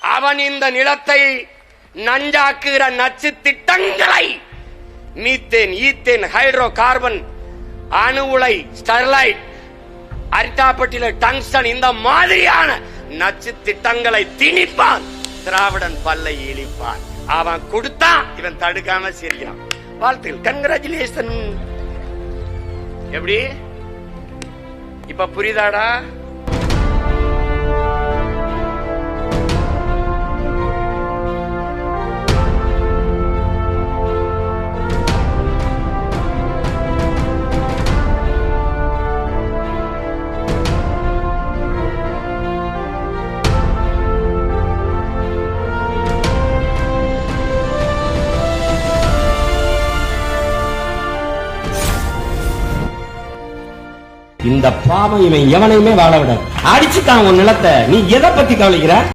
அவன் இந்த நிலத்தை நஞ்சாக்குகிற நச்சு திட்டங்களை மீத்தேன் ஈத்தேன் ஹைட்ரோ கார்பன் அணு உலை ஸ்டெர்லைட் அரிட்டாப்பட்டியில டங்ஸ்டன் இந்த மாதிரியான நச்சு திட்டங்களை திணிப்பான். திராவிடன் பல்லை இழிப்பான். அவன் கொடுத்தான் இவன் தடுக்காம சிரிக்கிறான். வாழ்த்துக்கள். கங்கராச்சுலேஷன் எப்படி? இப்ப புரியுதாடா? இந்த பாவம் இவன் எவனையுமே வாழ விடாது. அடிச்சுட்டான் உன் நிலத்தை. நீ எதை பத்தி கவலைக்கிற?